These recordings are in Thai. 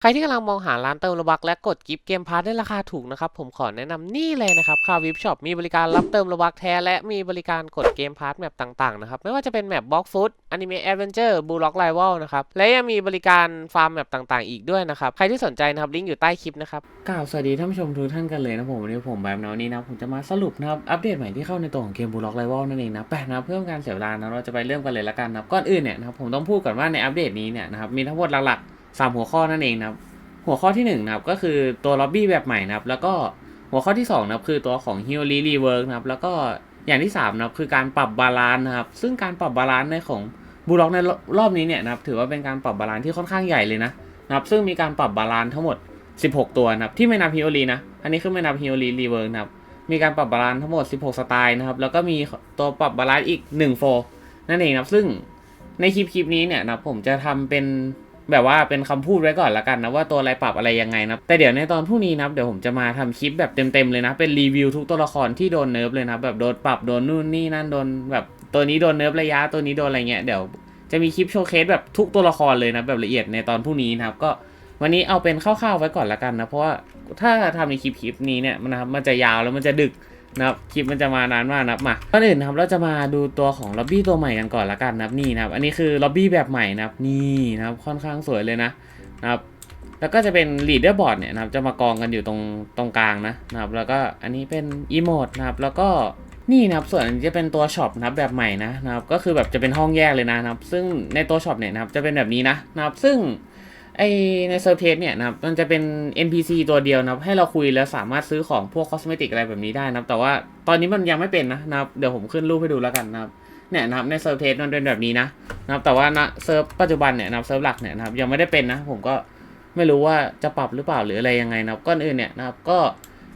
ใครที่กำลังมองหาร้านเติมโลบักและกดกิฟต์เกมพาร์ทได้ราคาถูกนะครับ ผมขอแนะนำนี่เลยนะครับคาวิฟช็อปมีบริการรับเติมโลบักแท้ และมีบริการกดเกมพาร์ทแมปต่างๆนะครับ ไม่ว่าจะเป็นแมปบล็อกฟุตอนิเมะแอดเวนเจอร์บูล็อกไลวลนะครับ และยังมีบริการฟาร์มแมปต่างๆ อีกด้วยนะครับ ใครที่สนใจนะครับ ลิงก์อยู่ใต้คลิปนะครับกล่าวสวัสดีท่านผู้ชมทุกท่านกันเลยนะผมวันนี้ผมแบบนนี้นะผมจะมาสรุปนะครับอัปเดตใหม่ที่เข้าในตัวของเกมบูล็อกไลวลนั่นเองนะแปะนะเพื่อการเสียเวลานะเราจะไปเริ่มกันเลยละกันนะก่อนอื่นเนี่ยนะครับผมต้องพูดก่อนว่าในอัปเดตนี้เนี่ยนะครับมีทั้งหมดหลักๆ สามหัวข้อนั่นเองนะครับ หัวข้อที่1นงนะครับก็คือตัวล็อบบี้แบบใหม่นะครับ แล้วก็หัวข้อที่2นะครับคือตัวของ h e o l y Rework นะครับ แล้วก็อย่างที่3นะครับคือการปรับบาลานซ์นะครับ ซึ่งการปรับบาลานซ์ในของบูล็อกในรอบนี้เนี่ยนะครับถือว่าเป็นการปรับบาลานซ์ที่ค่อนข้างใหญ่เลยนะนะครับ ซึ่งมีการปรับบาลานซ์ทั้งหมด 16 ตัวนะครับ ที่ไม่นับ h e o l y นะ อันนี้คือไม่นับ h e o l y Rework นะครับ มีการปรับบาลานซ์ทั้งหมด 16 สไตล์นะครับ แล้วก็มีตัวปรับบาลานซ์อีก1โฟนั่นเองนะครับ ซึ่งในคลิปคลิปนี้เนี่ยนะผมจะทำเป็น แบบว่าเป็นคำพูดไว้ก่อนละกันนะว่าตัวอะไรปรับอะไรยังไงนะแต่เดี๋ยวในตอนพรุ่งนี้นะเดี๋ยวผมจะมาทำคลิปแบบเต็มๆเลยนะ เป็นรีวิวทุกตัวละครที่โดนเนิร์ฟเลยนะแบบโดนปรับโดนนู่นนี่นั่นโดนแบบตัวนี้โดนเนิร์ฟระยะตัวนี้โดนอะไรเงี้ยเดี๋ยวจะมีคลิปโชว์เคสแบบทุกตัวละครเลยนะแบบละเอียดในตอนพรุ่งนี้นะครับก็วันนี้เอาเป็นคร่าวๆไว้ก่อนละกันนะเพราะว่าถ้าทำในคลิปคลิปนี้เนี่ยมันนะครับมันจะยาวแล้วมันจะดึก นะครับคลิปมันจะมานานมากนะครับมาก่อนอื่นครับเราจะมาดูตัวของล็อบบี้ตัวใหม่กันก่อนละกันนะครับนี่นะครับอันนี้คือล็อบบี้แบบใหม่นะครับนี่นะครับค่อนข้างสวยเลยนะนะครับแล้วก็จะเป็นลีดเดอร์บอร์ดเนี่ยนะครับจะมากองกันอยู่ตรงตรงกลางนะนะครับแล้วก็อันนี้เป็นอีโมดนะครับแล้วก็นี่นะครับส่วนอันนี้จะเป็นตัวช็อปนะครับแบบใหม่นะนะครับก็คือแบบจะเป็นห้องแยกเลยนะนะครับซึ่งในตัวช็อปเนี่ยนะครับจะเป็นแบบนี้นะนะครับซึ่ง ไอในเซอร์เพจเนี่ยนะครับมันจะเป็น NPC ตัวเดียวนะครับให้เราคุยแล้วสามารถซื้อของพวกคอสเมติกอะไรแบบนี้ได้นะครับแต่ว่าตอนนี้มันยังไม่เป็นนะนะครับเดี๋ยวผมขึ้นรูปให้ดูแล้วกันนะครับเนี่ยนะครับในเซิร์ฟเพจมันเป็นแบบนี้นะนะครับแต่ว่าณเซิร์ฟปัจจุบันเนี่ยนะครับเซิร์ฟหลักเนี่ยนะครับยังไม่ได้เป็นนะ ผมก็ไม่รู้ว่าจะปรับหรือเปล่าหรืออะไรยังไงนะครับก้อนอื่นเนี่ยนะครับก็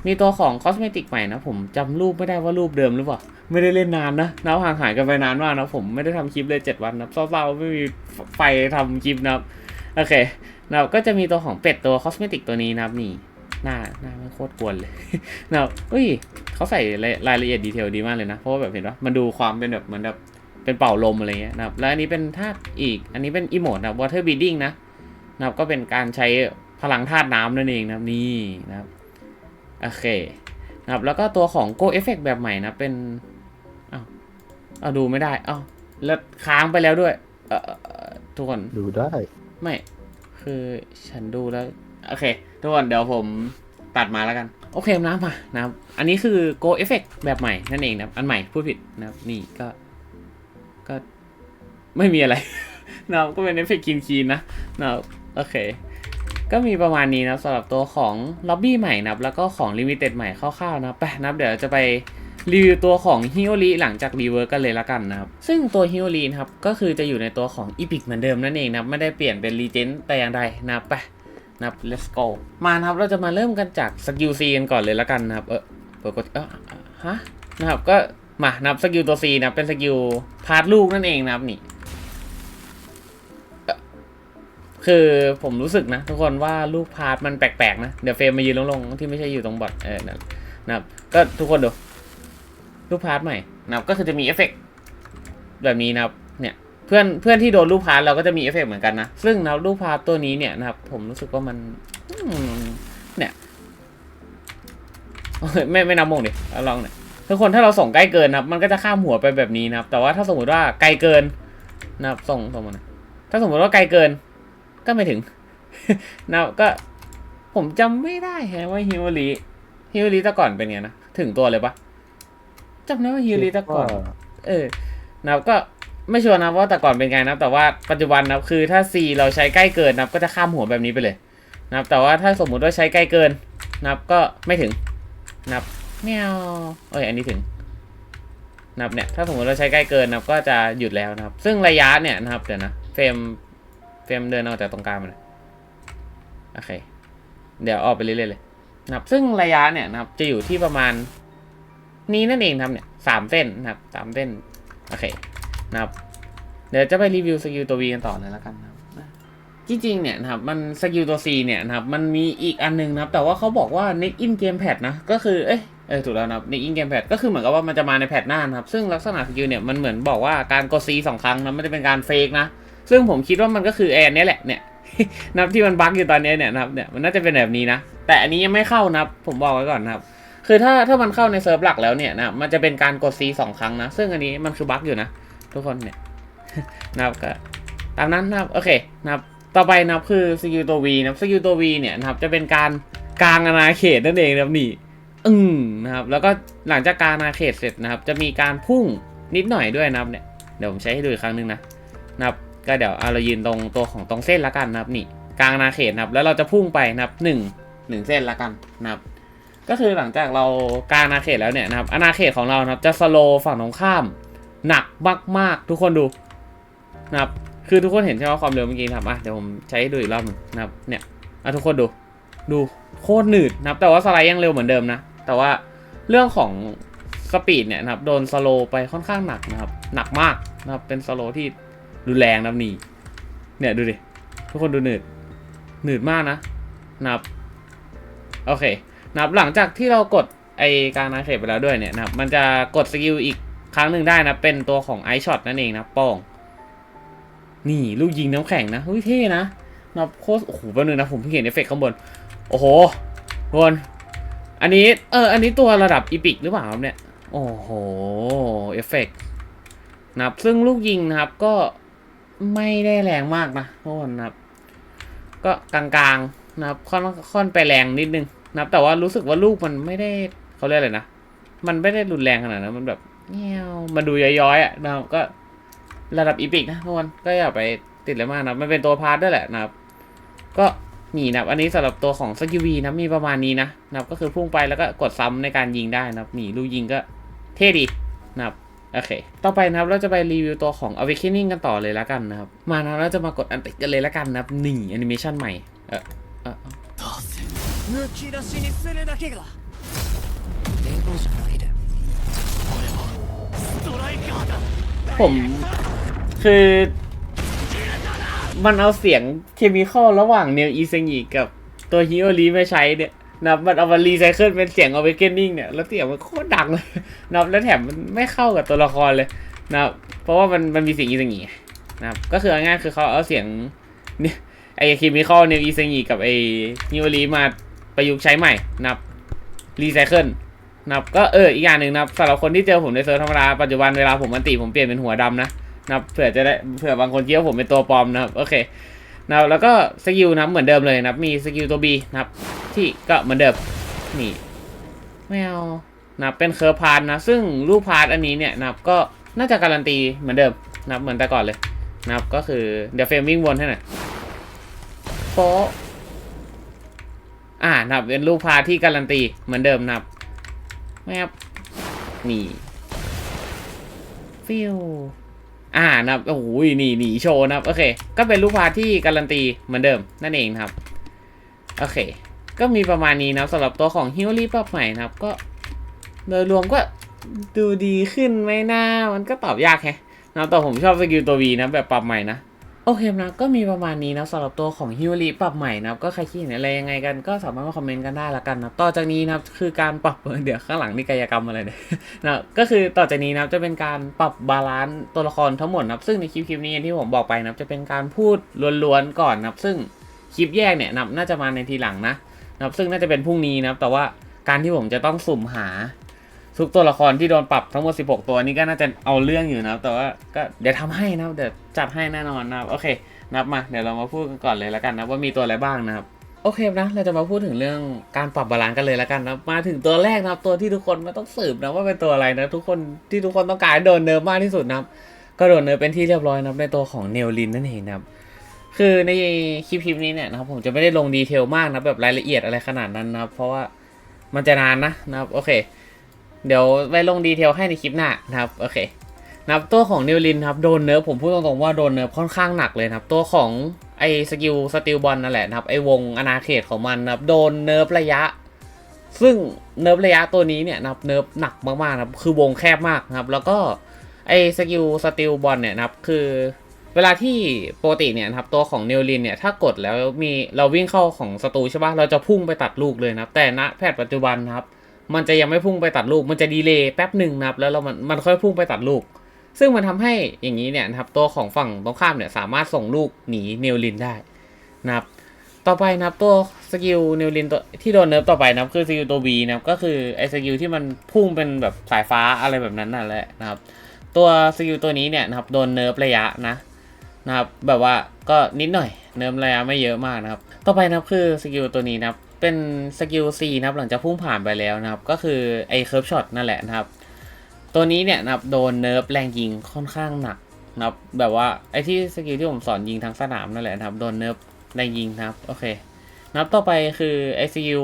มีตัวของคอสเมติกใหม่นะผมจำรูปไม่ได้ว่ารูปเดิมหรือเปล่า ไม่ได้เล่นนานนะนับห่างหายกันไปนานมากนะผมไม่ได้ทำคลิปเลยเจ็ดวันนะเศร้าๆไม่มีไฟทำคลิปนะครับ โอเคนะครับก็จะมีตัวของเป็ดตัวคอสเมติกตัวนี้นะครับนี่หน้าหน้าไม่โคตรกวนเลยนะครับอุ้ยเขาใส่รายละเอียดดีเทลดีมากเลยนะ เพราะว่าแบบเห็นว่ามันดูความเป็นแบบเหมือนแบบเป็นเป่าลมอะไรเงี้ยนะครับ แล้วอันนี้เป็นธาตุอีก อันนี้เป็นอีโมดนะ water breathing นะนะครับก็เป็นการใช้พลังธาตุน้ำนั่นเองนะครับนี่นะครับโอเคนะครับแล้วก็ตัวของ go effect แบบใหม่นะเป็นอ้าวเอาวดูไม่ได้อ้าวแล้วค้างไปแล้วด้วย เออเอ่อเอ่อทุกคนดูได้ ไม่ คือฉันดูแล้ว โอเค ทุกคนเดี๋ยวผมตัดมาแล้วกัน โอเคนะมานะครับ อันนี้คือ Go Effect แบบใหม่นั่นเองนะครับ อันใหม่พูดผิดนะครับ นี่ก็ ก็ไม่มีอะไรนะครับก็เป็นเอฟเฟกต์คีนคีนๆนะนะครับโอเคก็มีประมาณนี้นะสำหรับตัวของล็อบบี้ใหม่นับแล้วก็ของลิมิเต็ดใหม่คร่าวๆนะไปนับเดี๋ยวจะไป รีวิวตัวของฮิโอริหลังจากรีเวิร์กกันเลยละกันนะครับ ซึ่งตัวฮิโอรินะครับ ก็คือจะอยู่ในตัวของอีพิกเหมือนเดิมนั่นเองนะครับ ไม่ได้เปลี่ยนเป็นรีเจนแต่อย่างใดนะครับไปนะครับ let's go มานะครับเราจะมาเริ่มกันจากสกิลซีกันก่อนเลยละกันนะครับ เออเปิดกดเออฮะนะครับก็มานะครับสกิลตัว C นะเป็นสกิลพาร์ทลูกนั่นเองนะครับนี่คือผมรู้สึกนะ ทุกคนว่าลูกพาร์ทมันแปลกๆนะ เดี๋ยวเฟรมมายืนลงๆที่ไม่ใช่อยู่ตรงบอทเออนะครับก็ทุกคนดู ลูกพาร์ทใหม่นะครับก็คือจะมีเอฟเฟกต์แบบนี้นะครับเนี่ยเพื่อนเพื่อนที่โดนลูกพาร์ทเราก็จะมีเอฟเฟกต์เหมือนกันนะ ซึ่งนะครับลูกพาร์ทตัวนี้เนี่ยนะครับ ผมรู้สึกว่ามันเนี่ยไม่ไม่นับมงดิลองเนี่ยทุกคนถ้าเราส่งใกล้เกินนะครับ มันก็จะข้ามหัวไปแบบนี้นะครับ แต่ว่าถ้าสมมติว่าไกลเกินนะครับ ส่งส่งมาน่อยถ้าสมมติว่าไกลเกิน ก็ไม่ถึงนะก็ผมจำไม่ได้แฮะว่าฮิวลีฮิวลีแต่ก่อนเป็นไงนะถึงตัวเลยปะ จำได้ว่าฮิวลีแต่ก่อน เออนะครับก็ไม่ชัวร์นะว่าแต่ก่อนเป็นไงนะแต่ว่าปัจจุบันนะครับคือถ้า C เราใช้ใกล้เกินนะครับก็จะข้ามหัวแบบนี้ไปเลยนะครับแต่ว่าถ้าสมมุติว่าใช้ใกล้เกินนะครับก็ไม่ถึงนะครับแมวเอ้ยอันนี้ถึงนะครับเนี่ยถ้าสมมติเราใช้ใกล้เกินนะครับก็จะหยุดแล้วนะครับ ซึ่งระยะเนี่ยนะครับเดี๋ยวนะเฟรมเฟรมเดินออกจากตรงกลางมาเลยโอเค เดี๋ยวออกไปเรื่อยๆเลยนะครับซึ่งระยะเนี่ยนะครับจะอยู่ที่ประมาณ นี้นั่นเองครับเนี่ยสามเส้นนะครับสามเส้นโอเคนะครับ เดี๋ยวจะไปรีวิวสกิลตัว V กันต่อเลยแล้วกันนะครับจริงๆเนี่ยนะครับมันสกิลตัว C เนี่ยนะครับมันมีอีกอันนึงนะครับ แต่ว่าเขาบอกว่า next in game pad นะก็คือเอ้ยเออถูกแล้วนะครับ next in game pad ก็คือเหมือนกับว่ามันจะมาในแพทหน้านะครับ ซึ่งลักษณะสกิลเนี่ยมันเหมือนบอกว่าการกด C สองครั้งนะไม่ได้เป็นการเฟกนะ ซึ่งผมคิดว่ามันก็คือแอนนี่แหละเนี่ยนับที่มันบั๊กอยู่ตอนนี้เนี่ยนะครับเนี่ยมันน่าจะเป็นแบบนี้นะ แต่อันนี้ยังไม่เข้านะครับผมบอกไว้ก่อนนะครับ คือถ้าถ้ามันเข้าในเซิร์ฟหลักแล้วเนี่ยนะมันจะเป็นการกด C สองครั้งนะ ซึ่งอันนี้มันคือบั๊กอยู่นะ ทุกคนเนี่ยนะครับก็ตามนั้นนะครับโอเคนะครับต่อไปนะครับคือสกิลตัว V นะครับสกิลตัว V เนี่ยนะครับจะเป็นการกลางอาณาเขตนั่นเองนะครับนี่อืมนะครับแล้วก็หลังจากกลางอาณาเขตเสร็จนะครับ จะมีการพุ่งนิดหน่อยด้วยนะครับเนี่ยเดี๋ยวผมใช้ให้ดูอีกครั้งหนึงนะนะครับก็เดี๋ยวเอาเรายืนตรงตัวของตรงเส้นละกันนะครับนี่กลางอาณาเขตนะครับแล้วเราจะพุ่งไปนะครับหนึ่งหนึ่งเส้นละกันนะครับ ก็คือหลังจากเรากลางอาณาเขตแล้วเนี่ยนะครับอาณาเขตของเรานะครับจะสโลฝั่งตรงข้ามหนักมากๆ ทุกคนดูนะครับคือทุกคนเห็นใช่ไหมความเร็วเมื่อกี้ครับอะเดี๋ยวผมใช้ดูอีกรอบหนึงนะครับเนี่ยอะทุกคนดูดูโคตรหนืดนะครับแต่ว่าสไลด์ยังเร็วเหมือนเดิมนะ แต่ว่าเรื่องของสปีดเนี่ยนะครับโดนสโลไปค่อนข้างหนักนะครับ หนักมากนะครับเป็นสโลที่รุนแรงนะนี่เนี่ยดูดิทุกคนดูหนืดหนืดมากนะนะครับโอเค นะครับหลังจากที่เรากดไอการนาเขตไปแล้วด้วยเนี่ยนะครับมันจะกดสกิลอีกครั้งหนึ่งได้นะ เป็นตัวของไอช็อตนั่นเองนะป้อง นี่ลูกยิงน้ำแข็งนะเฮ้ยเท่นะนับโคตรโอ้โหแป๊บนึงนะผมเพิ่งเห็นเอฟเฟกต์ข้างบน โอ้โหทุกคนอันนี้เอออันนี้ตัวระดับอีพิกหรือเปล่าครับเนี่ย โอ้โหเอฟเฟกต์นะครับซึ่งลูกยิงนะครับก็ไม่ได้แรงมากนะทุกคนนะครับ ก็กลางๆนะครับค่อนค่อนไปแรงนิดนึง นะแต่ว่ารู้สึกว่าลูกมันไม่ได้เขาเรียกอะไรนะ มันไม่ได้รุนแรงขนาดนั้นมันแบบเงี้ยวมันดูย้อยๆอะนะรัก็ระดับอีพิกนะทุกคนก็อย่าไปติดเลยมากนะมันเป็นตัวพาร์ทด้วยแหละนะก็นี่นะอันนี้สำหรับตัวของสกิวีนะมีประมาณนี้นะนับ ก็คือพุ่งไปแล้วก็กดซ้ำในการยิงได้นับนี่ลูกยิงก็เท่ดีนะครับโอเค ต่อไปนะครับเราจะไปรีวิวตัวของ Awakening กันต่อเลยแล้วกันนะครับ มานะเราจะมากดอันติดกันเลยแล้วกันนะครับหนึ่งแอนิเมชันใหม่ เออ むき出しにするだけが連合じゃないで俺はストライカーだ ผมคือ มันเอาเสียงเคมีคอลระหว่างเนลอีเซงิกับตัวฮิโอริมาใช้เนี่ยนะครับมันเอามารีไซเคิลเป็นเสียง Awakening เนี่ย แล้วเสียงมันโคตรดังเลย นะครับแล้วแถมมันไม่เข้ากับตัวละครเลยนะครับ เพราะว่ามันมันมีเสียงอีเซงินะครับ ก็คือเอาง่ายๆคือเขาเอาเสียงเนี่ยไอ้เคมีคอลเนลอีเซงิกับไอ้ฮิโอริมา ประยุกต์ใช้ใหม่นะครับรีไซเคิลนะครับก็เอออีกอย่างหนึ่งนะครับสำหรับคนที่เจอผมในเซิร์ฟธรรมดาปัจจุบันเวลาผมมันติผมเปลี่ยนเป็นหัวดำนะนะครับเผื่อจะได้เผื่อบางคนคิดว่าผมเป็นตัวปลอมนะครับโอเคนะครับแล้วก็สกิลนะครับเหมือนเดิมเลยนะครับมีสกิลตัว B นะครับที่ก็เหมือนเดิมนี่ไม่เอานะครับเป็นเคอร์พาร์ทนะซึ่งรูปพาร์ทอันนี้เนี่ยนะครับก็น่าจะการันตีเหมือนเดิมนะครับเหมือนแต่ก่อนเลยนะครับก็คือเดี๋ยวเฟรมวิ่งวนให้หน่อยโป๊ะ อ่านะครับเป็นรูปพาที่การันตีเหมือนเดิมนะครับไม่ครับนี่ฟิวอ่านะครับโอ้โหนี่หนีโชว์นะครับโอเค ก็เป็นลูกพาที่การันตีเหมือนเดิมนั่นเองครับโอเค ก็มีประมาณนี้นะสำหรับตัวของฮิวลี่ปรับใหม่นะครับ ก็โดยรวมก็ดูดีขึ้นไหมนะมันก็ตอบยากแฮะนะแต่ผมชอบสกิลตัว V นะแบบปรับใหม่นะ โอเคนะก็มีประมาณนี้นะสำหรับตัวของฮิวลีปรับใหม่นะก็ใครคิดเห็นอะไรยังไงกันก็สามารถมาคอมเมนต์กันได้ละกันนะต่อจากนี้นะคือการปรับเดี๋ยวข้างหลังนี่กายกรรมอะไรเนี่ยนะก็คือต่อจากนี้นะจะเป็นการปรับบาลานซ์ตัวละครทั้งหมดนะซึ่งในคลิปคลิปนี้ที่ผมบอกไปนะจะเป็นการพูดล้วนๆก่อนนะซึ่งคลิปแยกเนี่ยนะน่าจะมาในทีหลังนะนะซึ่งน่าจะเป็นพรุ่งนี้นะแต่ว่าการที่ผมจะต้องสุ่มหา ทุกตัวละครที่โดนปรับทั้งหมด 16 ตัวนี้ก็น่าจะเอาเรื่องอยู่นะครับ แต่ว่าก็เดี๋ยวทำให้นะครับเดี๋ยวจัดให้แน่นอนนะครับโอเค นับมาเดี๋ยวเรามาพูดกันก่อนเลยแล้วกันนะว่ามีตัวอะไรบ้างนะครับโอเคนะ เราจะมาพูดถึงเรื่องการปรับบาลานซ์กันเลยแล้วกันนะมาถึงตัวแรกนะครับ ตัวที่ทุกคนไม่ต้องสืบนะว่าเป็นตัวอะไรนะ ทุกคนที่ทุกคนต้องการโดนเนิร์ฟมากที่สุดนะครับ ก็โดนเนิร์ฟเป็นที่เรียบร้อยนะครับในตัวของเนลลินนั่นเองนะครับ คือในคลิปคลิปนี้เนี่ยนะครับผมจะไม่ได้ลงดีเทลมากนะแบบรายละเอียดอะไรขนาดนั้นนะครับ เพราะว่ามันจะนานนะนะครับ โอเค เดี๋ยวไว้ลงดีเทลให้ในคลิปหน้านะครับโอเคนะครับตัวของนิวลินครับโดนเนิร์ฟผมพูดตรงๆว่าโดนเนิร์ฟค่อนข้างหนักเลยครับตัวของไอสกิลสติลบอลนั่นแหละนะครับไอวงอนาเขตของมันนะครับโดนเนิร์ฟระยะ ซึ่งเนิร์ฟระยะตัวนี้เนี่ยนะครับเนิร์ฟหนักมากๆนะครับคือวงแคบมากนะครับแล้วก็ไอสกิลสติลบอลเนี่ยนะครับคือเวลาที่ปกติเนี่ยนะครับตัวของนิวลินเนี่ยถ้ากดแล้วมีเราวิ่งเข้าของศัตรูใช่ปะเราจะพุ่งไปตัดลูกเลยนะครับแต่ณแพทย์ปัจจุบันนะครับ มันจะยังไม่พุ่งไปตัดลูก มันจะดีเลย์แป๊บหนึ่งนะครับ แล้วเรามันมันค่อยพุ่งไปตัดลูก ซึ่งมันทำให้อย่างนี้เนี่ยนะครับ ตัวของฝั่งตรงข้ามเนี่ยสามารถส่งลูกหนีเนลลินได้นะครับ ต่อไปนะครับตัวสกิลเนิวลินตัวที่โดนเนิร์ฟต่อไปนะครับคือสกิลตัว B นะครับก็คือไอ้สกิลที่มันพุ่งเป็นแบบสายฟ้าอะไรแบบนั้นนั่นแหละนะครับ ตัวสกิลตัวนี้เนี่ยนะครับโดนเนิร์ฟระยะนะนะครับแบบว่าก็นิดหน่อยเนิร์ฟระยะไม่เยอะมากนะครับ ต่อไปนะครับคือสกิลตัวนี้นะครับ เป็นสกิล C นะครับ หลังจากพุ่งผ่านไปแล้วนะครับ ก็คือไอ้เคิร์ฟช็อตนั่นแหละนะครับ ตัวนี้เนี่ยนะครับโดนเนิร์ฟแรงยิงค่อนข้างหนักนะครับ แบบว่าไอ้ที่สกิลที่ผมสอนยิงทั้งสนามนั่นแหละนะครับ โดนเนิร์ฟแรงยิงนะครับ โอเคนับต่อไปคือไอสกิล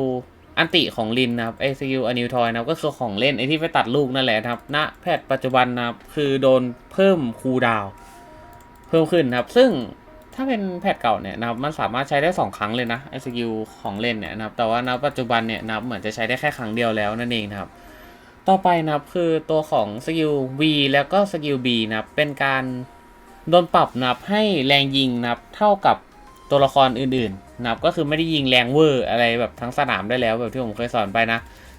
อันติของลินนะครับไอสกิลอนิวทอยนะครับก็คือของเล่นไอที่ไปตัดลูกนั่นแหละนะครับณแพทย์ปัจจุบันนะครับคือโดนเพิ่มคูดาวเพิ่มขึ้นนะครับ ซึ่ง ถ้าเป็นแพทเก่าเนี่ยนะครับมันสามารถใช้ได้สองครั้งเลยนะไอสกิลของเล่นเนี่ยนะครับแต่ว่าณปัจจุบันเนี่ยนะครับเหมือนจะใช้ได้แค่ครั้งเดียวแล้วนั่นเองนะครับต่อไปนะครับคือตัวของสกิล V แล้วก็สกิล B นะครับเป็นการโดนปรับนะครับให้แรงยิงนะครับเท่ากับตัวละครอื่นๆนะครับก็คือไม่ได้ยิงแรงเวอร์อะไรแบบทั้งสนามได้แล้วแบบที่ผมเคยสอนไปนะ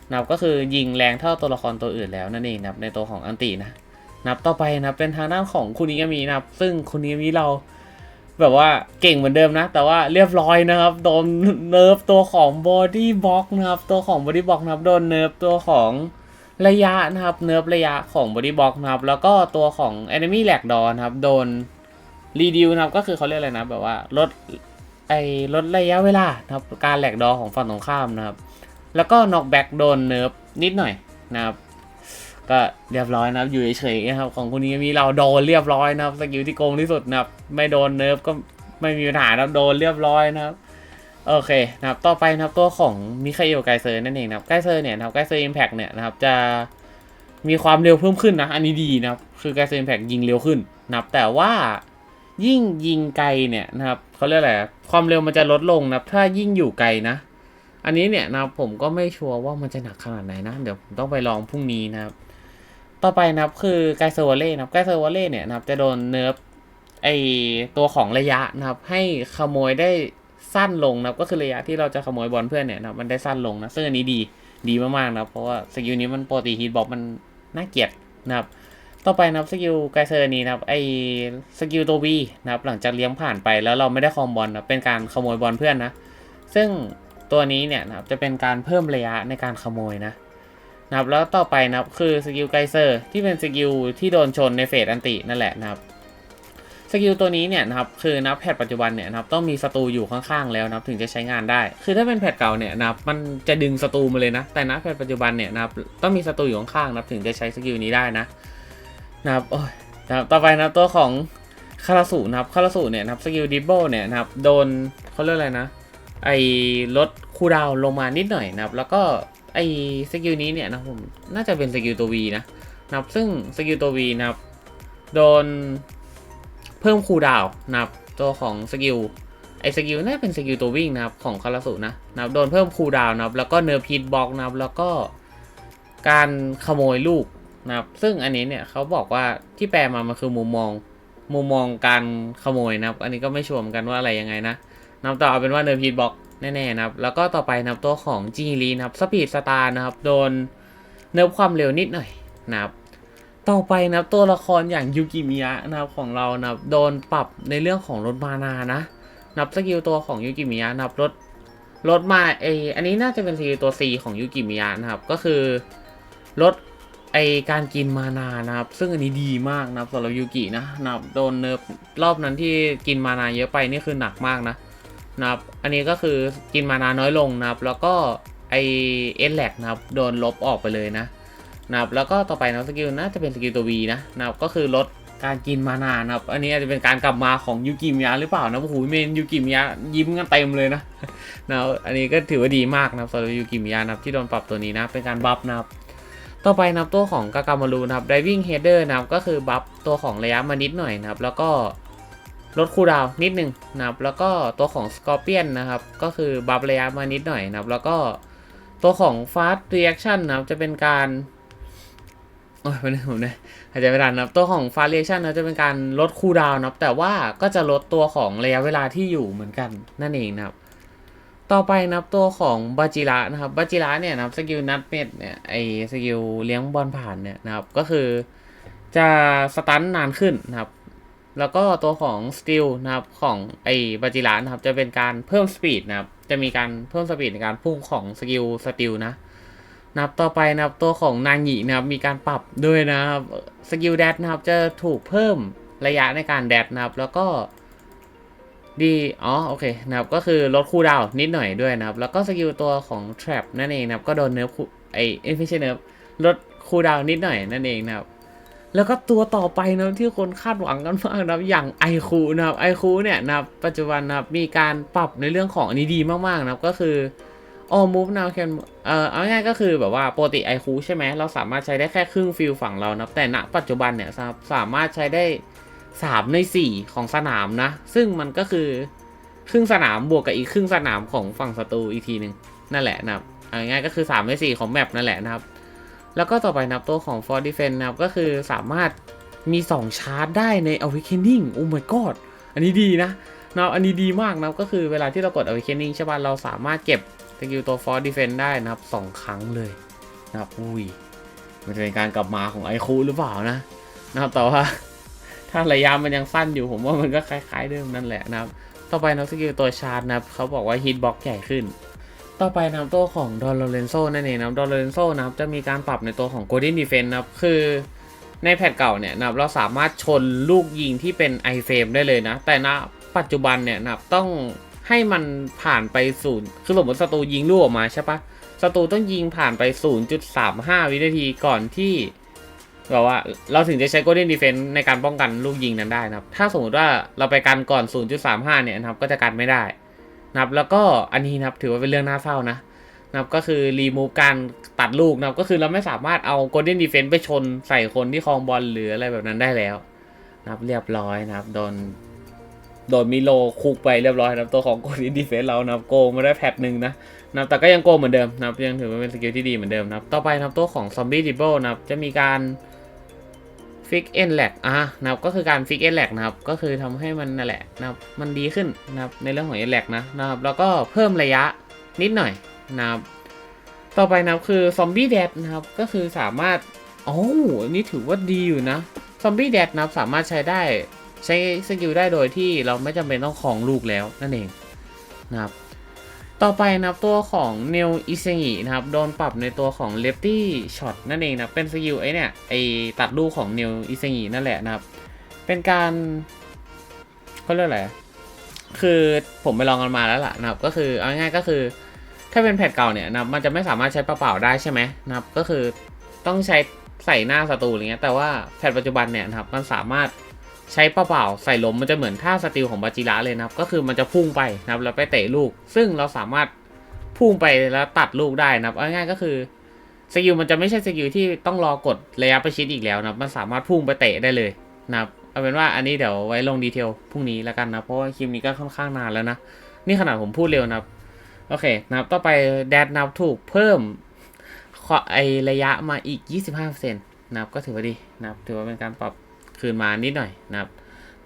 นะครับก็คือยิงแรงเท่าตัวละครตัวอื่นแล้วนั่นเองนะครับในตัวของอันตินะนะครับต่อไปนะครับเป็นทางด้านของคุนิยามินะครับซึ่งคุนิยามิเรา แบบว่าเก่งเหมือนเดิมนะ แต่ว่าเรียบร้อยนะครับ โดนเนิร์ฟตัวของบอดี้บล็อกนะครับ ตัวของบอดี้บล็อกนะครับ โดนเนิร์ฟตัวของระยะนะครับ เนิร์ฟระยะของบอดี้บ็อกนะครับ แล้วก็ตัวของ Enemy l a g d o นครับ โดนรีดิวนะครับ ก็คือเขาเรียกอะไรนะ แบบว่าลดไอ้ลดระยะเวลานะครับ การแหลกดอของฝั่งตรงข้ามนะครับ แล้วก็น็อกแบ็กโดนเนิร์ฟนิดหน่อยนะครับ ก็เรียบร้อยนะครับอยู่เฉยๆนะครับของคนนี้มีเราโดนเรียบร้อยนะครับสกิลที่โกงที่สุดนะครับไม่โดนเนิร์ฟก็ไม่มีปัญหานะครับโดนเรียบร้อยนะครับโอเคนะครับต่อไปนะครับตัวของมิคาเอลไกเซอร์นั่นเองนะครับไกเซอร์เนี่ยนะครับไกเซอร์อิมแพกเนี่ยนะครับจะมีความเร็วเพิ่มขึ้นนะ อันนี้ดีนะครับคือไกเซอร์อิมแพกยิงเร็วขึ้นนะครับแต่ว่ายิ่งยิงไกลเนี่ยนะครับเขาเรียกอะไรความเร็วมันจะลดลงนะครับถ้ายิ่งอยู่ไกลนะ อันนี้เนี่ยนะครับผมก็ไม่ชัวร์ว่ามันจะหนักขนาดไหนนะ เดี๋ยวผมต้องไปลองพรุ่งนี้นะครับ ต่อไปนะครับคือไกเซอร์วอลเล่นะครับไกเซอร์วอลเล่เนี่ยนะครับจะโดนเนิร์ฟไอตัวของระยะนะครับ ให้ขโมยได้สั้นลงนะครับก็คือระยะที่เราจะขโมยบอลเพื่อนเนี่ยนะครับมันได้สั้นลงนะซึ่งอันนี้ดีดีมากๆนะเพราะว่าสกิลนี้มันปกติฮีทบ็อกมันน่าเกลียดนะครับต่อไปนะครับสกิลไกเซอร์นี้นะครับไอสกิลตัววีนะครับหลังจากเลี้ยงผ่านไปแล้วเราไม่ได้คอมบอลนะเป็นการขโมยบอลเพื่อนนะซึ่งตัวนี้เนี่ยนะครับจะเป็นการเพิ่มระยะในการขโมยนะ นะครับแล้วต่อไปนะครับคือสกิลไกเซอร์ที่เป็นสกิลที่โดนชนในเฟสอันตินั่นแหละนะครับสกิลตัวนี้เนี่ยนะครับคือนับแพทปัจจุบันเนี่ยนะครับต้องมีศัตรูอยู่ข้างๆแล้วนะครับถึงจะใช้งานได้ คือถ้าเป็นแพทเก่าเนี่ยนะครับมันจะดึงศัตรูมาเลยนะ แต่นับแพทปัจจุบันเนี่ยนะครับต้องมีศัตรูอยู่ข้างๆนะครับถึงจะใช้สกิลนี้ได้นะนะครับโอ้ยนะครับต่อไปนะตัวของคาราสุนะครับคาราสุเนี่ยนะครับสกิลดิบเบิลเนี่ยนะครับโดนเขาเรียกอะไรนะไอ้ลดคูลดาวลงมานิดหน่อยนะครับแล้วก็ ไอ้สกิลนี้เนี่ยนะผมน่าจะเป็นสกิลตัว V นะนะครับซึ่งสกิลตัว V นะครับโดนเพิ่มคูลดาวน์นะครับตัวของสกิลไอ้สกิลน่าจะเป็นสกิลตัววิ่งนะครับของคาราสุนะนะครับโดนเพิ่มคูลดาวน์นะครับแล้วก็เนิร์ฟฮีทบล็อกนะครับแล้วก็การขโมยลูกนะครับซึ่งอันนี้เนี่ยเขาบอกว่าที่แปลมามันคือมุมมองมุมมองการขโมยนะครับ อันนี้ก็ไม่ชัวร์เหมือนกันว่าอะไรยังไงนะนับต่อเอาเป็นว่าเนิร์ฟฮีทบล็อก แน่ๆนะครับ แล้วก็ต่อไปนะครับตัวของจีรีนะครับสปีดสตาร์นะครับ โดนเนิร์ฟความเร็วนิดหน่อยนะครับ ต่อไปนะครับตัวละครอย่างยูกิมิยะนะครับของเรานะครับโดนปรับในเรื่องของลดมานานะนับสกิลตัวของยูกิมิยะนะครับลดลดมาไออันนี้น่าจะเป็นสกิลตัว C ของยูกิมิยะนะครับ ก็คือลดไอการกินมานานะครับ ซึ่งอันนี้ดีมากนะครับสำหรับยูกินะนะครับโดนเนิร์ฟรอบนั้นที่กินมานาเยอะไปนี่คือหนักมากนะ นะครับ อันนี้ก็คือกินมานาน้อยลงนะครับ แล้วก็ไอเอสแลกนะครับโดนลบออกไปเลยนะนะครับแล้วก็ต่อไปนะสกิลน่าจะเป็นสกิลตัว V นะนะครับก็คือลดการกินมานานะครับ อันนี้อาจจะเป็นการกลับมาของยูกิมิยะหรือเปล่านะโอ้โหเมนยูกิมิยะยิ้มกันเต็มเลยนะนะครับอันนี้ก็ถือว่าดีมากนะครับสำหรับยูกิมิยะนะครับที่โดนปรับตัวนี้นะเป็นการบัฟนะครับต่อไปนะครับตัวของกากามารูนะครับ diving header นะครับก็คือบัฟตัวของระยะมานิดหน่อยนะครับ แล้วก็ ลดคูลดาวนิดนึงนะครับ แล้วก็ตัวของสกอร์เปียนนะครับ ก็คือบัฟระยะมานิดหน่อยนะครับ แล้วก็ตัวของ Fast Reaction นะครับ จะเป็นการ โอ้ยไม่ได้ผมเนี่ยหายใจไม่ทันนะครับ ตัวของ Fast Reaction นะจะเป็นการลดคูลดาวน์นะครับ แต่ว่าก็จะลดตัวของระยะเวลาที่อยู่เหมือนกันนั่นเองนะครับ ต่อไปนะครับตัวของบาจิระนะครับบาจิระเนี่ยนะครับสกิลนัดเม็ดเนี่ยไอสกิลเลี้ยงบอลผ่านเนี่ยนะครับ ก็คือจะสตันนานขึ้นนะครับ แล้วก็ตัวของสติลนะครับของไอ้บาจิระนะครับจะเป็นการเพิ่มสปีดนะครับจะมีการเพิ่มสปีดในการพุ่งของสกิลสติลนะนับต่อไปนะครับตัวของนางหญินะครับมีการปรับด้วยนะครับสกิลแดดนะครับจะถูกเพิ่มระยะในการแดดนะครับ แล้วก็ดีอ๋อโอเคนะครับก็คือลดคูลดาวนิดหน่อยด้วยนะครับ แล้วก็สกิลตัวของ trap นั่นเองนะครับก็โดนเนิร์ฟไอเอ้ไม่ใช่เนิร์ฟลดคูลดาวนิดหน่อยนั่นเองนะครับ แล้วก็ตัวต่อไปนะที่คนคาดหวังกันมากนะอย่างไอคูนะครับไอคูเนี่ยนะปัจจุบันนะครับมีการปรับในเรื่องของอันนี้ดีมากๆนะครับก็คือ all move now can เอ่อเอาง่ายก็คือแบบว่าปกติไอคูใช่ไหมเราสามารถใช้ได้แค่ครึ่งฟิลฝั่งเรานะแต่ณปัจจุบันเนี่ยสามารถใช้ได้ 3 ใน 4 ของสนามนะ ซึ่งมันก็คือครึ่งสนามบวกกับอีกครึ่งสนามของฝั่งศัตรูอีกทีหนึ่งนั่นแหละนะครับเอาง่ายก็คือ3ใน4ของแมปนั่นแหละนะครับ แล้วก็ต่อไปนับตัวของ for defense นะครับ ก็คือสามารถมี 2 ชาร์จได้ใน awakening โอ้ my god อันนี้ดีนะนับอันนี้ดีมากนับก็คือเวลาที่เรากด awakening ใช่ป่ะเราสามารถเก็บสกิลตัว for defense ได้นะครับ 2 ครั้งเลยนะครับอุ้ยมันจะเป็นการกลับมาของไอคูหรือเปล่านะนะครับแต่ว่าถ้าระยะมันยังสั้นอยู่ผมว่ามันก็คล้ายๆเดิมนั่นแหละนะครับ ต่อไปนะสกิลตัวชาร์จนะครับเขาบอกว่าฮิตบ็อกใหญ่ขึ้น ต่อไปนะครับตัวของดอลโลเรนโซนั่นเองนะครับดอลโลเรนโซนะครับจะมีการปรับในตัวของ Golden Defense นะครับคือในแพทเก่าเนี่ยนะครับเราสามารถชนลูกยิงที่เป็น i f r a m e ได้เลยนะ แต่ณปัจจุบันเนี่ยนะครับต้องให้มันผ่านไปศูนย์คือสมมติศัตรูยิงลูกออกมาใช่ปะศัตรูต้องยิงผ่านไป 0.35 วินาทีก่อนที่แบบว่าเราถึงจะใช้ Golden Defense ในการป้องกันลูกยิงนั้นได้นะครับ ถ้าสมมติว่าเราไปกันก่อน 0.35 เนี่ยนะครับก็จะกันไม่ได้ นะครับแล้วก็อันนี้นะครับถือว่าเป็นเรื่องน่าเศร้านะนะครับก็คือรีมูฟการตัดลูกนะครับก็คือเราไม่สามารถเอา Golden Defense ไปชนใส่คนที่คลองบอลหรืออะไรแบบนั้นได้แล้วนะครับเรียบร้อยนะครับโดนโดนมิโลคุกไปเรียบร้อยนะครับตัวของ Golden Defense เรานะครับโกงมาได้แพทหนึ่งนะนับแต่ก็ยังโกงเหมือนเดิมนะครับยังถือว่าเป็นสกิลที่ดีเหมือนเดิมนะครับต่อไปนะครับตัวของ Zombie d i b b l e นะครับจะมีการ ฟิกเอ็นแลกอะนะครับก็คือการฟิกเอ็นแลกนะครับ ก็คือทำให้มันนั่นแหละนะครับมันดีขึ้นนะครับในเรื่องของเอ็นแลกนะนะครับ แล้วก็เพิ่มระยะนิดหน่อยนะครับ ต่อไปนะครับคือซอมบี้แดดนะครับ ก็คือสามารถโอ้อันนี้ถือว่าดีอยู่นะซอมบี้แดดนะครับสามารถใช้ได้ใช้สกิลได้โดยที่เราไม่จำเป็นต้องคลองลูกแล้วนั่นเองนะครับ ต่อไปนะครับตัวของเนลอิเซงินะครับโดนปรับในตัวของเลฟตี้ช็อตนั่นเองนะเป็นสกิลไอเนี่ยไอตัดลูกของเนลอิเซงินั่นแหละนะครับ เป็นการเขาเรียกอะไรคือผมไปลองกันมาแล้วล่ะนะครับ ก็คือเอาง่ายๆก็คือ ถ้าเป็นแพทเก่าเนี่ยนะมันจะไม่สามารถใช้เปล่าๆได้ใช่ไหมนะครับ ก็คือต้องใช้ใส่หน้าศัตรูอะไรเงี้ยแต่ว่าแพทปัจจุบันเนี่ยนะครับมันสามารถ ใช้เปล่าๆใส่ลมมันจะเหมือนท่าสติลของบาจิระเลยนะครับ ก็คือมันจะพุ่งไปนะครับแล้วไปเตะลูก ซึ่งเราสามารถพุ่งไปแล้วตัดลูกได้นะครับง่ายๆก็คือสกิลมันจะไม่ใช่สกิลที่ต้องรอกดระยะประชิดอีกแล้วนะมันสามารถพุ่งไปเตะได้เลยนะครับเอาเป็นว่าอันนี้เดี๋ยวไว้ลงดีเทลพรุ่งนี้แล้วกันนะ เพราะว่าคลิปนี้ก็ค่อนข้างนานแล้วนะ นี่ขนาดผมพูดเร็วนะครับ โอเคนะครับต่อไปแดดนับถูกเพิ่มไอระยะมาอีก 25%นะครับก็ถือว่าดีนะครับถือว่าเป็นการปรับ คืนมานิดหน่อยนะครับ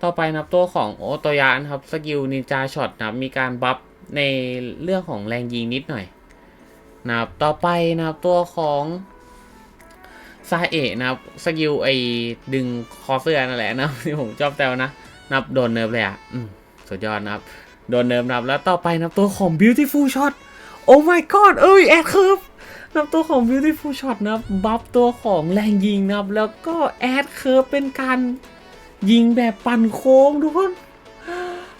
ต่อไปนะครับตัวของโอโตยะนะครับสกิลนินจาช็อตนะครับมีการบัฟในเรื่องของแรงยิงนิดหน่อยนะครับต่อไปนะครับตัวของซาเอะนะครับสกิลไอดึงคอเสื้อนั่นแหละนะครับที่ผมชอบแซวนะนับโดนเนิร์ฟเลยอะอืมสุดยอดนะครับ โดนเนิร์ฟนะครับแล้วต่อไปนะครับตัวของ beautiful shot โอ้ my god เอ้ยแอดเคิร์ฟ นะครับตัวของ beautiful shot นับบัฟตัวของแรงยิงนะครับ แล้วก็แอดเคิร์ฟเป็นการยิงแบบปั่นโค้งทุกคน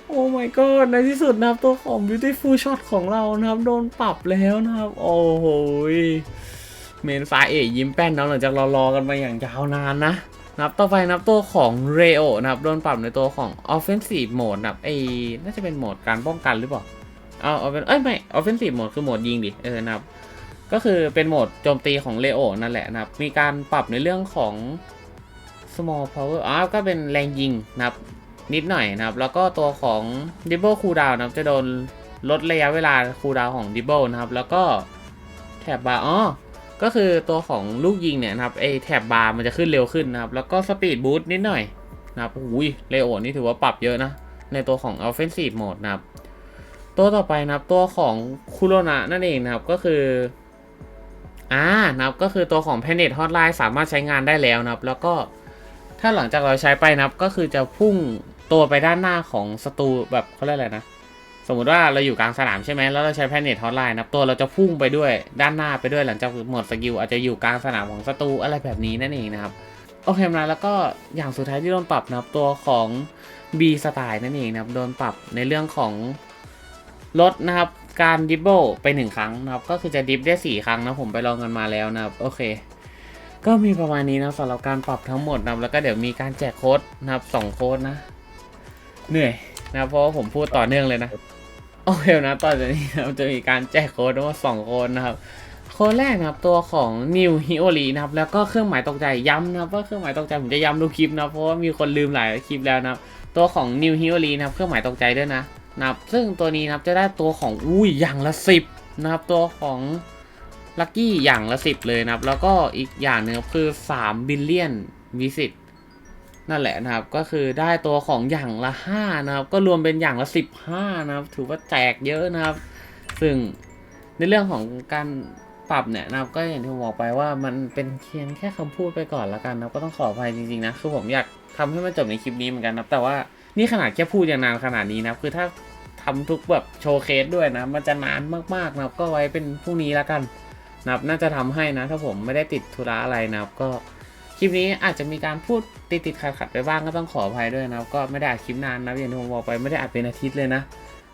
โอ้ my god ในที่สุดนะครับตัวของ beautiful shot ของเรานะครับ โดนปรับแล้วนะครับ โอ้โหเมนซาเอะยิ้มแป้นนะหลังจากรารอกันมาอย่างยาวนานนะนับต่อไปนับตัวของเรโอนะครับ โดนปรับในตัวของ offensive mode นะครับไอ้น่าจะเป็นโหมดการป้องกันหรือเปล่าเอาเอาเป็นเอ้ยไม่ offensive mode คือโหมดยิงดิ เออนะครับ ก็คือเป็นโหมดโจมตีของเรโอนั่นแหละนะครับ มีการปรับในเรื่องของ small power อ้าก็เป็นแรงยิงนะครับ นิดหน่อยนะครับ แล้วก็ตัวของ double cooldown นะครับ จะโดนลดระยะเวลา cooldown ของ double นะครับ แล้วก็แถบบาร์อ๋อก็คือตัวของลูกยิงเนี่ยนะครับไอแถบบาร์มันจะขึ้นเร็วขึ้นนะครับ แล้วก็สปีดบูสต์นิดหน่อยนะครับอุ้ยเลโอนี่ถือว่าปรับเยอะนะ ในตัวของ offensive mode นะครับ ตัวต่อไปนะครับ ตัวของคุโรนะนั่นเองนะครับ ก็คือ อ่านะครับก็คือตัวของ Planet Hotline สามารถใช้งานได้แล้วนะครับ แล้วก็ถ้าหลังจากเราใช้ไปนะครับก็คือจะพุ่งตัวไปด้านหน้าของศัตรูแบบเขาเรียกอะไรนะ สมมติว่าเราอยู่กลางสนามใช่ไหมแล้วเราใช้แพนเนตฮอตไลน์นะครับตัวเราจะพุ่งไปด้วยด้านหน้าไปด้วยหลังจากหมดสกิลอาจจะอยู่กลางสนามของศัตรูอะไรแบบนี้นั่นเองนะครับโอเคนะแล้วก็อย่างสุดท้ายที่โดนปรับนะครับตัวของ B สไตล์นั่นเองนะครับโดนปรับในเรื่องของลดนะครับ การดิบเบิลไปหนึ่งครั้งนะครับก็คือจะดิฟได้สี่ครั้งนะผมไปลองกันมาแล้วนะครับโอเค ก็มีประมาณนี้นะสำหรับการปรับทั้งหมดนะแล้วก็เดี๋ยวมีการแจกโค้ดนะครับสองโค้ดนะ เหนื่อยนะเพราะว่าผมพูดต่อเนื่องเลยนะโอเคนะต่อจากนี้นะครับจะมีการแจกโค้ดทั้งหมดสองโค้ดนะครับโค้ดแรกนะครับตัวของ New h i o r i นะครับแล้วก็เครื่องหมายตกใจย้ำนะครับว่าเครื่องหมายตกใจผมจะย้ำทุกคลิปนะเพราะว่ามีคนลืมหลายคลิปแล้วนะครับตัวของ New h i o r i นะครับเครื่องหมายตกใจด้วยนะ นะครับซึ่งตัวนี้นะครับจะได้ตัวของอุ้ยอย่างละสิบนะครับตัวของลัคกี้อย่างละสิบเลยนะครับ แล้วก็อีกอย่างหนึ่งคือ3 billion visit นั่นแหละนะครับก็คือได้ตัวของอย่างละ 5 นะครับ ก็รวมเป็นอย่างละ 15 นะครับ ถือว่าแจกเยอะนะครับ ซึ่งในเรื่องของการปรับเนี่ยนะครับก็อย่างที่ผมบอกไปว่ามันเป็นเพียงแค่คำพูดไปก่อนละกันนะก็ต้องขออภัยจริงๆนะคือผมอยากทำให้มันจบในคลิปนี้เหมือนกันนะแต่ว่า นี่ขนาดแค่พูดอย่างนานขนาดนี้นะคือถ้าทำทุกแบบโชว์เคสด้วยนะ มันจะนานมากๆนะก็ไว้เป็นพรุ่งนี้และกันนะน่าจะทำให้นะ ถ้าผมไม่ได้ติดธุระอะไรนะก็คลิปนี้อาจจะมีการพูดติดติดขัดขัดไปบ้างก็ต้องขออภัยด้วยนะก็ไม่ได้อัดคลิปนานนะอย่างที่ผมบอกไปไม่ได้อัดเป็นอาทิตย์เลยนะ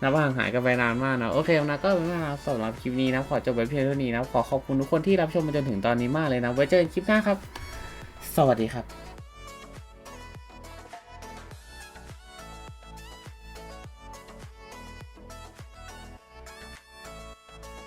นับว่าห่างหายกันไปนานมากนะโอเคนะก็เป็นว่าสำหรับคลิปนี้นะขอจบไว้เพียงเท่านี้นะขอขอบคุณทุกคนที่รับชมมาจนถึงตอนนี้มากเลยนะไว้เจอกันคลิปหน้าครับ สวัสดีครับ